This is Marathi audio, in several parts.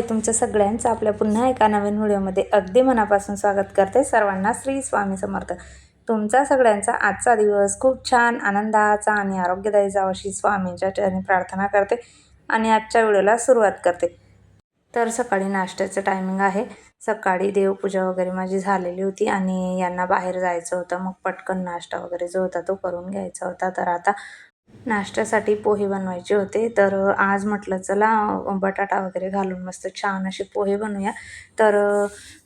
आहे तुमचं सगळ्यांचं आपल्या पुन्हा एका नवीन व्हिडिओमध्ये अगदी मनापासून स्वागत करते सर्वांना श्री स्वामी समर्थ. तुमचा सगळ्यांचा आजचा दिवस खूप छान आनंदाचा आणि आरोग्यदायी जावा अशी स्वामींच्या चरणी प्रार्थना करते आणि आजच्या व्हिडिओला सुरुवात करते. तर सकाळी नाश्त्याचं टायमिंग आहे. सकाळी देवपूजा वगैरे माझी झालेली होती आणि यांना बाहेर जायचं होतं. मग पटकन नाश्ता वगैरे जो होता तो करून घ्यायचा होता. तर आता नाश्त्यासाठी पोहे बनवायचे होते. तर आज म्हटलं चला बटाटा वगैरे घालून मस्त छान असे पोहे बनवूया. तर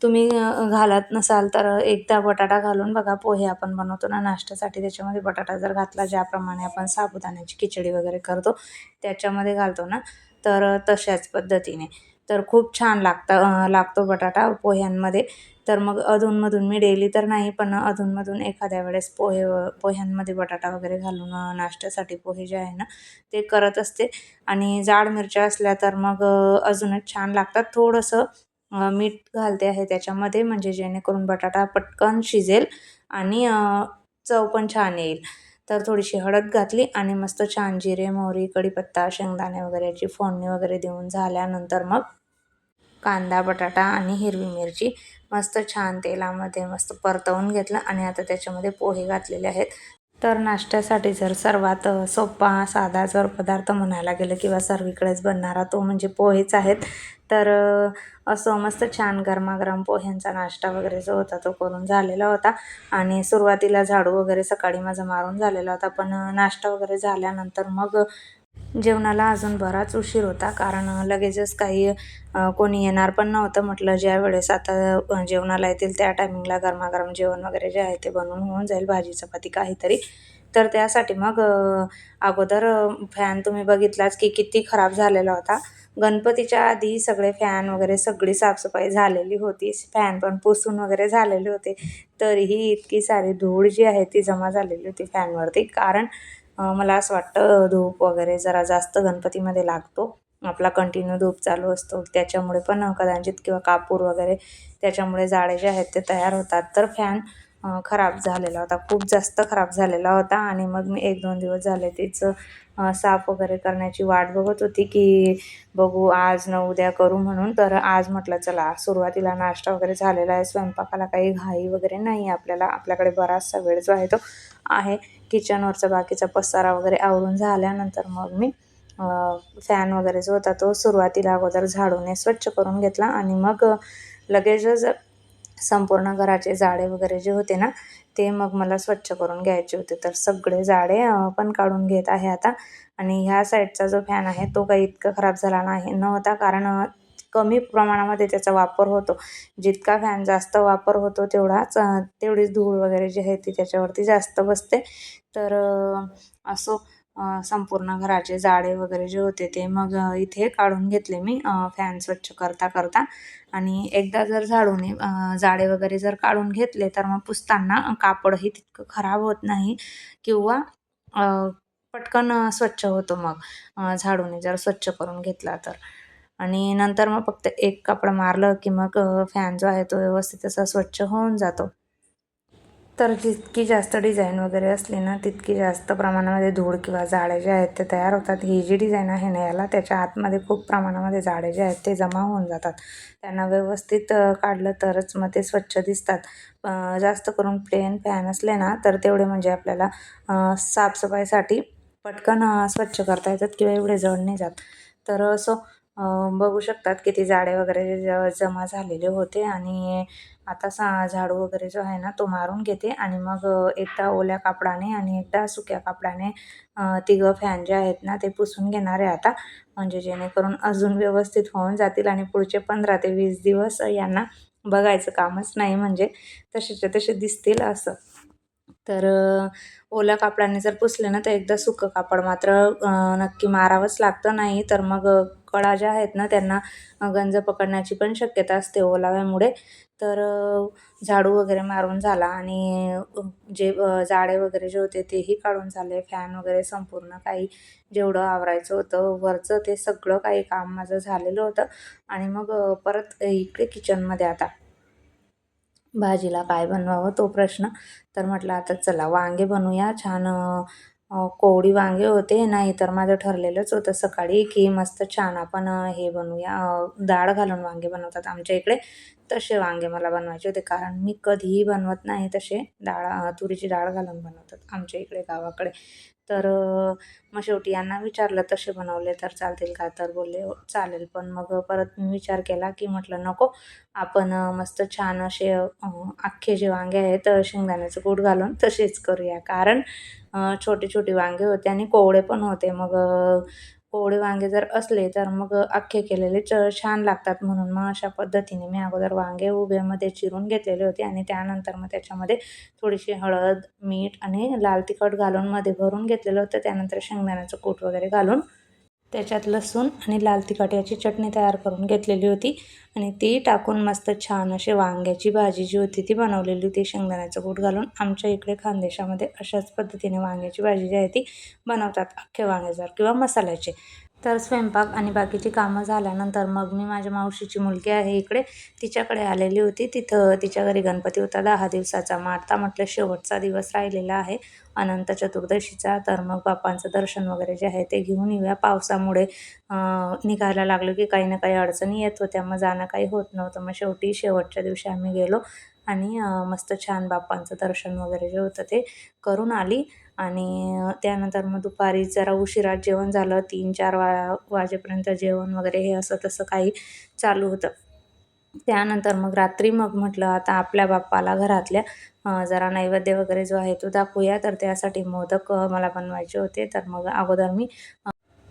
तुम्ही घालत नसाल तर एकदा बटाटा घालून बघा पोहे आपण बनवतो ना नाश्त्यासाठी. त्याच्यामध्ये बटाटा जर घातला ज्याप्रमाणे आपण साबुदाण्याची खिचडी वगैरे करतो त्याच्यामध्ये घालतो ना. तर तशाच पद्धतीने. तर खूप छान लागता लागतो बटाटा पोह्यांमध्ये. तर मग अधूनमधून मी डेली तर नाही पण अधूनमधून एखाद्या वेळेस पोहे पोह्यांमध्ये बटाटा वगैरे घालून नाश्त्यासाठी पोहे जे आहे ना ते करत असते. आणि जाड मिरच्या असल्या तर मग अजूनच छान लागतात. थोडंसं मीठ घालते आहे त्याच्यामध्ये म्हणजे जेणेकरून बटाटा पटकन शिजेल आणि चव पण छान येईल. तर थोडीशी हळद घातली आणि मस्त छान जिरे मोहरी कढीपत्ता शेंगदाणे वगैरे याची फोडणी वगैरे देऊन झाल्यानंतर मग कांदा बटाटा आणि हिरवी मिरची मस्त छान तेलामध्ये मस्त परतवून घेतलं आणि आता त्याच्यामध्ये पोहे घातलेले आहेत. तर नाश्त्यासाठी जर सर्वात सोपा साधा जर पदार्थ म्हणायला गेलं किंवा सर्वीकडेच बनणारा तो म्हणजे पोहेच आहेत. तर असं मस्त छान गरमागरम पोह्यांचा नाश्ता वगैरे जो होता तो करून झालेला होता. आणि सुरुवातीला झाडू वगैरे सकाळी माझा मारून झालेला होता. पण नाश्ता वगैरे झाल्यानंतर मग जेवणाला अजून बराच उशीर होता कारण लगेचच काही कोणी येणार पण नव्हतं. म्हटलं ज्या वेळेस आता जेवणाला येतील त्या टायमिंगला गरमागरम जेवण वगैरे जे आहे ते बनवून होऊन जाईल भाजी चपाती काहीतरी. तर त्यासाठी मग अगोदर फॅन तुम्ही बघितलाच की किती खराब झालेला होता. गणपतीच्या आधी सगळे फॅन वगैरे सगळी साफसफाई झालेली होती. फॅन पण पुसून वगैरे झालेले होते. तरीही इतकी सारी धूळ जी आहे ती जमा झालेली होती फॅनवरती कारण मला असं वाटतं धूप वगैरे जरा जास्त गणपतीमध्ये लागतो. आपला कंटिन्यू धूप चालू असतो. त्याच्यामुळे पण कदाचित किंवा कापूर वगैरे त्याच्यामुळे जाळे जे आहेत ते तयार होतात. तर फॅन खराब झालेला होता. खूप जास्त खराब झालेला होता आणि मग मी एक दोन दिवस झाले तिचं साफ वगैरे करण्याची वाट बघत होती की बघू आज न उद्या करू म्हणून. तर आज म्हटलं चला सुरुवातीला नाश्ता वगैरे झालेला आहे. स्वयंपाकाला काही घाई वगैरे नाही आपल्याला. आपल्याकडे बराचसा वेळ जो आहे तो आहे. किचनवरचा बाकीचा पसारा वगैरे आवरून झाल्यानंतर मग मी फॅन वगैरे जो होता तो सुरुवातीला अगोदर झाडूने स्वच्छ करून घेतला. आणि मग लगेचच संपूर्ण घराचे जाळे वगैरे जे होते ना ते मग मला स्वच्छ करून घ्यायचे होते. तर सगळे जाळे पण काढून घेत आहे आता. आणि ह्या साईडचा जो फॅन आहे तो काही इतका खराब झाला नाही नव्हता. कारण कमी प्रमाणामध्ये त्याचा वापर होतो. जितका फॅन जास्त वापर होतो तेवढाच तेवढीच धूळ वगैरे जी आहे ती त्याच्यावरती जास्त बसते. तर असो संपूर्ण घराचे जाळे वगैरे जे होते ते मग इथे काढून घेतले मी फॅन स्वच्छ करता करता. आणि एकदा जर झाडूने जाळे वगैरे जर काढून घेतले तर मग पुसताना कापडही तितकं खराब होत नाही किंवा पटकन स्वच्छ होतो मग झाडूने जर स्वच्छ करून घेतला तर. आणि नंतर मग फक्त एक कापड मारलं की मग फॅन जो आहे तो व्यवस्थित असा स्वच्छ होऊन जातो. तर जितकी जास्त डिझाईन वगैरे असली ना तितकी जास्त प्रमाणामध्ये धूळ किंवा जाळे जे आहेत ते तयार होतात. ही जी डिझाईन आहे ना याला त्याच्या आतमध्ये खूप प्रमाणामध्ये जाळे जे आहेत ते जमा होऊन जातात. त्यांना व्यवस्थित काढलं तरच मग ते स्वच्छ दिसतात. जास्त करून प्लेन फॅन असले ना तर तेवढे म्हणजे आपल्याला साफसफाईसाठी पटकन स्वच्छ करता येतात किंवा एवढे जड नाही जात. तर असं बघू शकतात किती जाडे वगैरे जमा झालेले होते आणि आता सा झाडू वगैरे जो आहे ना तो मारून घेते आणि मग एकदा ओल्या कापडाने आणि एकदा सुक्या कापडाने तिघं फॅन जे आहेत ना ते पुसून घेणार आहे आता. म्हणजे जेणेकरून अजून व्यवस्थित होऊन जातील आणि पुढचे पंधरा ते वीस दिवस यांना बघायचं कामच नाही म्हणजे. तसेच्या तसे दिसतील असं. तर ओल्या कापडाने जर पुसले ना तर एकदा सुकं कापड मात्र नक्की मारावंच लागतं नाही तर मग कडा ज्या आहेत ना त्यांना गंज पकडण्याची पण शक्यता असते ओलाव्यामुळे. तर झाडू वगैरे मारून झाला आणि जे जाळे वगैरे जे होते तेही काढून झाले. फॅन वगैरे संपूर्ण काही जेवढं आवरायचं होतं वरचं ते सगळं काही काम माझं झालेलं होतं. आणि मग परत इकडे किचनमध्ये आता भाजीला काय बनवावं तो प्रश्न. तर म्हटलं आता चला वांगे बनवूया. छान कोवळी कोवडी वांगे होते नाही तर माझं ठरलेलंच होतं सकाळी की मस्त छान आपण हे बनवूया. डाळ घालून वांगे बनवतात आमच्या इकडे. तसे वांगे मला बनवायचे होते कारण मी कधीही बनवत नाही तसे डाळ तुरीची डाळ घालून बनवतात आमच्या इकडे गावाकडे. तर मग शेवटी यांना विचारलं तसे बनवले तर चालतील का? तर बोलले "हो, चालेल. पण मग परत मी विचार केला की म्हटलं नको आपण मस्त छान असे अख्खे जे वांगे आहेत शेंगदाण्याचं कूट घालून तसेच करूया. कारण छोटे छोटे वांगे होते आणि कोवळे पण होते. मग कोवळे वांगे जर असले तर मग अख्खे केलेले च छान लागतात म्हणून मग अशा पद्धतीने मी अगोदर वांगे उभ्यामध्ये चिरून घेतलेले होते आणि त्यानंतर मग त्याच्यामध्ये थोडीशी हळद मीठ आणि लाल तिखट घालून मध्ये भरून घेतलेलं होतं. त्यानंतर शेंगदाण्याचं कूट वगैरे घालून त्याच्यात लसूण आणि लाल तिखट याची चटणी तयार करून घेतलेली होती. आणि ती टाकून मस्त छान अशी वांग्याची भाजी जी होती ती बनवलेली होती. शेंगदाण्याचं कूट घालून आमच्या इकडे खानदेशामध्ये अशाच पद्धतीने वांग्याची भाजी जी आहे ती बनवतात. अख्खे वांगे जर किंवा मसाल्याचे. तर स्वयंपाक आणि बाकीची कामं झाल्यानंतर मग मी माझ्या मावशीची मुलगी आहे इकडे. तिच्याकडे आलेली होती. तिथं तिच्या घरी गणपती होता. दहा दिवसाचा मग आता म्हटलं शेवटचा दिवस राहिलेला आहे. अनंत चतुर्दशीचा. तर मग बाप्पांचं दर्शन वगैरे जे आहे ते घेऊन येऊया. पावसामुळे निघायला लागलो की काही ना काही अडचणी येत होत्या. मग जाणं काही होत नव्हतं. मग शेवटी शेवटच्या दिवशी आम्ही गेलो. आणि मस्त छान बाप्पांचं दर्शन वगैरे जे होतं ते करून आली. आणि त्यानंतर मग दुपारी जरा उशिरा जेवण झालं. तीन चार वा वाजेपर्यंत जेवण वगैरे हे असं तसं काही चालू होतं. त्यानंतर मग रात्री मग म्हटलं आता आपल्या बाप्पाला घरातल्या जरा नैवेद्य वगैरे जो आहे तो दाखवूया. तर त्यासाठी मोदक मला बनवायचे होते. तर मग अगोदर मी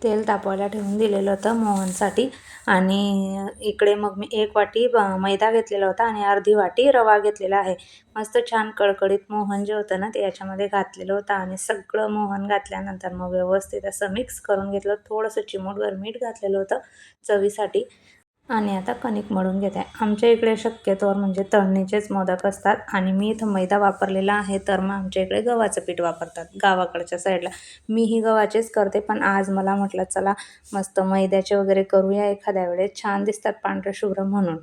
तेल तापवायला ठेवून दिलेलं होतं मोहनसाठी. आणि इकडे मग मी एक वाटी मैदा घेतलेला होता आणि अर्धी वाटी रवा घेतलेला आहे. मस्त छान कडकडीत मोहन जे होतं ना ते याच्यामध्ये घातलेलं होतं आणि सगळं मोहन घातल्यानंतर मग व्यवस्थित असं मिक्स करून घेतलं. थोडंसं चिमूटभर मीठ घातलेलं होतं चवीसाठी. आणि आता कणिक मळून घेते. आमच्या इकडे शक्यतोवर म्हणजे तळणीचेच मोदक असतात आणि मी इथं मैदा वापरलेला आहे तर मग आमच्या इकडे गव्हाचं पीठ वापरतात गावाकडच्या साईडला. मी ही गव्हाचेच करते पण आज मला म्हटलं चला मस्त मैद्याचे वगैरे करूया एखाद्या वेळेस. छान दिसतात पांढरे शुभ्र म्हणून.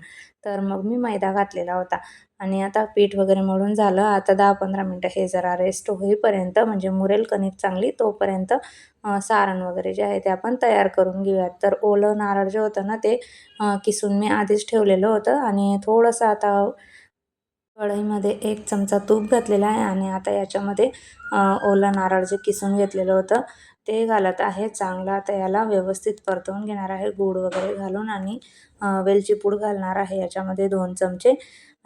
तर मग मी मैदा घातलेला होता. आणि आता पीठ वगैरे मळून झालं. आता दहा पंधरा मिनटं हे जरा रेस्ट होईपर्यंत म्हणजे मुरेल कणिक चांगली तोपर्यंत सारण वगैरे जे आहे ते आपण तयार करून घेऊयात. तर ओलं नारळ जे होतं ना ते किसून मी आधीच ठेवलेलं होतं आणि थोडंसं आता कढईमध्ये एक चमचा तूप घातलेला आहे आणि आता याच्यामध्ये ओलं नारळ जे किसून घेतलेलं होतं ते घालत आहे. चांगलं आता याला व्यवस्थित परतवून घेणार आहे. गूळ वगैरे घालून आणि वेलची पूड घालणार आहे. याच्यामध्ये दोन चमचे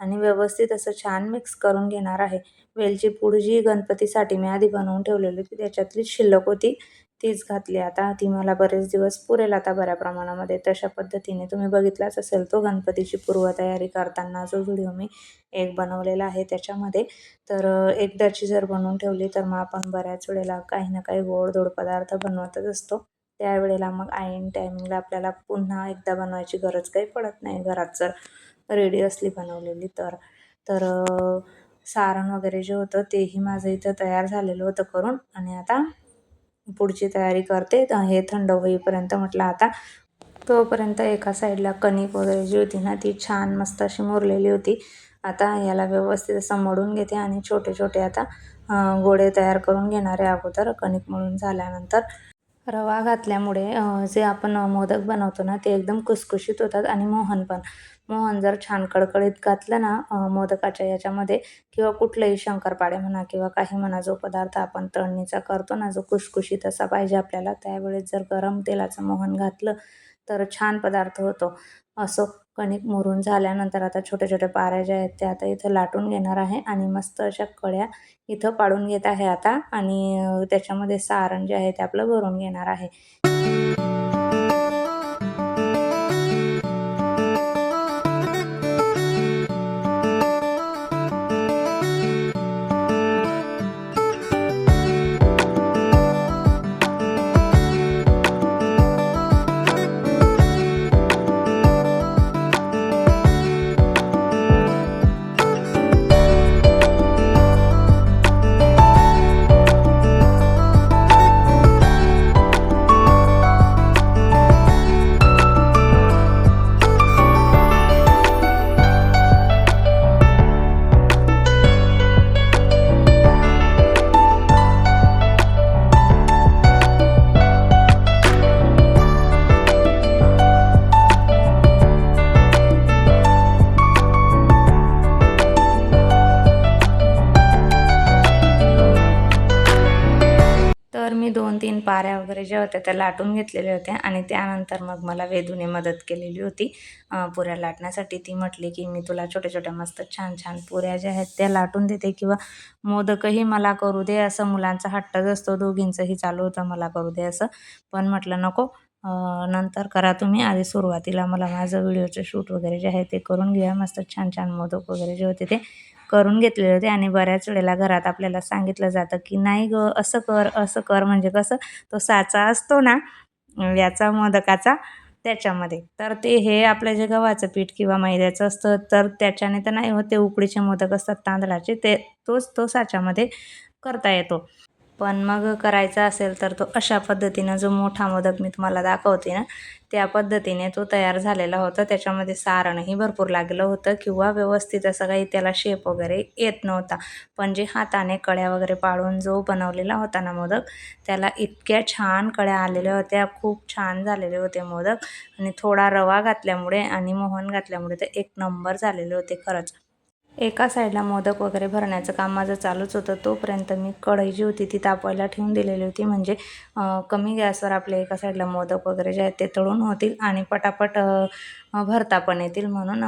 आणि व्यवस्थित असं छान मिक्स करून घेणार आहे. वेलची पूड जी गणपतीसाठी मी आधी बनवून ठेवलेली होती त्याच्यातली शिल्लक होती तीच घातली. आता ती मला बरेच दिवस पुरेल आता बऱ्या प्रमाणामध्ये. तशा पद्धतीने तुम्ही बघितलाच असेल तो गणपतीची पूर्वतयारी करताना जो व्हिडिओ मी एक बनवलेला आहे त्याच्यामध्ये. तर एकदाची जर बनवून ठेवली तर मग आपण बऱ्याच वेळेला काही ना काही गोड पदार्थ बनवतच असतो. त्यावेळेला मग ऐन टायमिंगला आपल्याला पुन्हा एकदा बनवायची गरज काही पडत नाही घरात जर. रेडी असली बनवलेली तर. तर सारण वगैरे जे होतं तेही माझं इथं तयार झालेलं होतं करून आणि आता पुढची तयारी करते. हे थंड होईपर्यंत म्हटलं आता तोपर्यंत एका साईडला कणिक वगैरे जी होती ना ती छान मस्त अशी मुरलेली होती. आता याला व्यवस्थित असं मळून घेते आणि छोटे छोटे आता गोळे तयार करून घेणारे अगोदर कणिक मळून झाल्यानंतर. रवा घातल्यामुळे जे आपण मोदक बनवतो ना ते एकदम कुसकुशीत होतात आणि मोहन पण. मोहन जर छान कडकडीत घातलं ना मोदकाच्या याच्यामध्ये किंवा कुठलंही शंकरपाळे म्हणा किंवा काही म्हणा जो पदार्थ आपण तळणीचा करतो ना जो खुशखुशीत असा पाहिजे आपल्याला त्यावेळेस जर गरम तेलाचं मोहन घातलं तर छान पदार्थ होतो. असं कणिक मुरून झाल्यानंतर आता छोट्या छोट्या पाऱ्या ज्या आहेत त्या आता इथं लाटून घेणार आहे आणि मस्त अशा कळ्या इथं पाडून घेत आहे आता आणि त्याच्यामध्ये सारण जे आहे ते आपलं भरून घेणार आहे. पाऱ्या वगैरे ज्या होत्या त्या लाटून घेतलेल्या होत्या आणि त्यानंतर मग मला वेदूने मदत केलेली होती. पुऱ्या लाटण्यासाठी. ती म्हटली की मी तुला छोट्या छोट्या मस्त छान छान पुऱ्या ज्या आहेत त्या लाटून देते किंवा मोदकही मला करू दे. असं मुलांचा हट्टच असतो. दोघींचंही चालू होतं. मला करू दे असं. पण म्हटलं नको. नंतर करा तुम्ही. आधी सुरुवातीला मला माझं व्हिडिओचं शूट वगैरे जे आहे ते करून घ्या. मस्त छान छान मोदक वगैरे जे होते ते. करून घेतलेले होते आणि बऱ्याच वेळेला घरात आपल्याला सांगितलं जातं की नाही ग असं कर असं कर. म्हणजे कसं तो साचा असतो ना याचा मोदकाचा त्याच्यामध्ये. तर ते हे आपलं जे गव्हाचं पीठ किंवा मैद्याचं असतं तर त्याच्याने तर नाही होत ते उकडीचे मोदक असतात तांदळाचे ते तोच तो साच्यामध्ये करता येतो. पण मग करायचा असेल तर तो अशा पद्धतीनं जो मोठा मोदक मी तुम्हाला दाखवते ना त्या पद्धतीने तो तयार झालेला होता. त्याच्यामध्ये सारणही भरपूर लागलं होतं किंवा व्यवस्थित असं काही त्याला शेप वगैरे येत नव्हता. पण जे हाताने कळ्या वगैरे पाळून जो बनवलेला होता ना मोदक त्याला इतक्या छान कळ्या आलेल्या होत्या खूप छान झालेले होते मोदक. आणि थोडा रवा घातल्यामुळे आणि मोहन घातल्यामुळे ते एक नंबर झालेले होते खरंच. एका साईडला मोदक वगैरे भरण्याचं काम माझं चालूच होतं. तोपर्यंत मी कढई जी होती ती तापवायला ठेवून दिलेली होती. म्हणजे कमी गॅसवर आपल्या एका साईडला मोदक वगैरे जे आहेत ते तळून होतील आणि पटापट भरता पण येतील म्हणून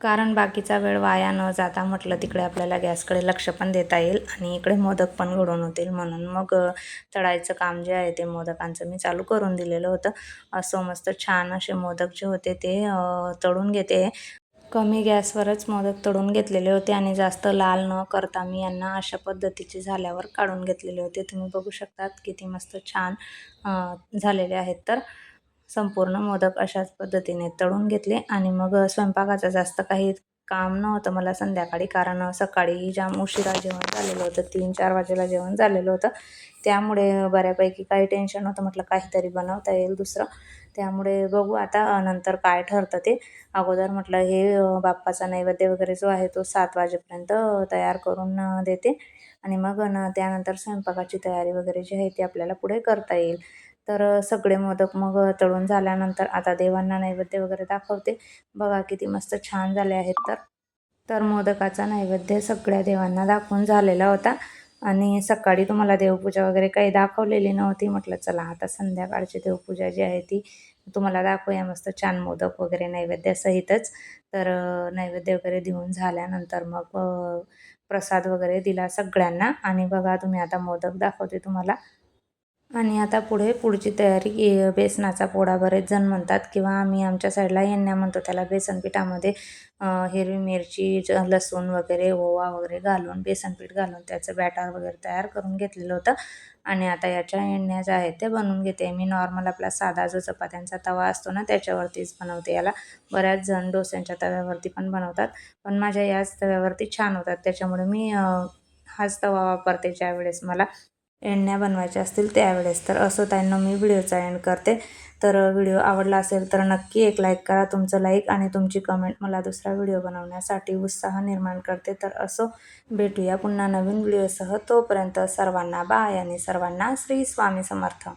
कारण बाकीचा वेळ वाया न जाता म्हटलं तिकडे आपल्याला गॅसकडे लक्ष पण देता येईल आणि इकडे मोदक पण घडून होतील म्हणून मग तळायचं काम जे आहे ते मोदकांचं मी चालू करून दिलेलं होतं. असं मस्त छान असे मोदक जे होते ते तळून घेते. कमी गॅसवरच मोदक तळून घेतलेले होते आणि जास्त लाल न करता मी यांना अशा पद्धतीचे झाल्यावर काढून घेतलेले होते. तुम्ही बघू शकतात किती मस्त छान झालेले आहेत. तर संपूर्ण मोदक अशाच पद्धतीने तळून घेतले आणि मग स्वयंपाकाचं जास्त काही काम नव्हतं मला संध्याकाळी कारण सकाळी जाम उशिरा जेवण झालेलं होतं तीन चार वाजेला जेवण झालेलं होतं त्यामुळे बऱ्यापैकी काही टेन्शन नव्हतं. म्हटलं काहीतरी बनवता येईल दुसरं. त्यामुळे बघू आता नंतर काय ठरतं ते. अगोदर म्हटलं हे बाप्पाचा नैवेद्य वगैरे जो आहे तो सात वाजेपर्यंत तयार करून देते. आणि मग न त्यानंतर स्वयंपाकाची तयारी वगैरे जी आहे ती आपल्याला पुढे करता येईल. तर सगळे मोदक मग तळून झाल्यानंतर आता देवांना नैवेद्य वगैरे दाखवते. बघा किती मस्त छान झाले आहेत तर. तर मोदकाचा नैवेद्य सगळ्या देवांना दाखवून झालेला होता. आणि सकाळी तुम्हाला देवपूजा वगैरे काही दाखवलेली नव्हती. म्हटलं चला आता संध्याकाळची देवपूजा जी आहे ती तुम्हाला दाखवूया. मस्त छान मोदक वगैरे नैवेद्यासहितच. तर नैवेद्य वगैरे देऊन झाल्यानंतर मग प्रसाद वगैरे दिला सगळ्यांना. आणि बघा तुम्ही आता मोदक दाखवते तुम्हाला. आणि आता पुढे पुढची तयारी बेसनाचा पोळा बरेच जण म्हणतात किंवा आम्ही आमच्या साईडला येण्या म्हणतो त्याला बेसन पिठामध्ये हिरवी मिरची लसूण वगैरे ओवा वगैरे घालून बेसनपीठ घालून त्याचं बॅटर वगैरे तयार करून घेतलेलं होतं. आणि आता याच्या येण्या ज्या आहेत ते बनवून घेते. मी नॉर्मल आपला साधा जो चपात्यांचा तवा असतो ना त्याच्यावरतीच बनवते. याला बऱ्याच जण डोस्यांच्या तव्यावरती पण बनवतात. पण माझ्या याच तव्यावरती छान होतात. त्याच्यामुळे मी हाच तवा वापरते ज्या वेळेस मला एण्या बनवायच्या असतील त्यावेळेस. तर असं त्यांना मी व्हिडिओचा एंड करते. तर व्हिडिओ आवडला असेल तर नक्की एक लाईक करा तुमचं लाईक आणि तुमची कमेंट मला दुसरा व्हिडिओ बनवण्यासाठी उत्साह निर्माण करते. तर असो भेटूया पुन्हा नवीन व्हिडिओसह. तोपर्यंत सर्वांना बाय आणि सर्वांना श्री स्वामी समर्थ.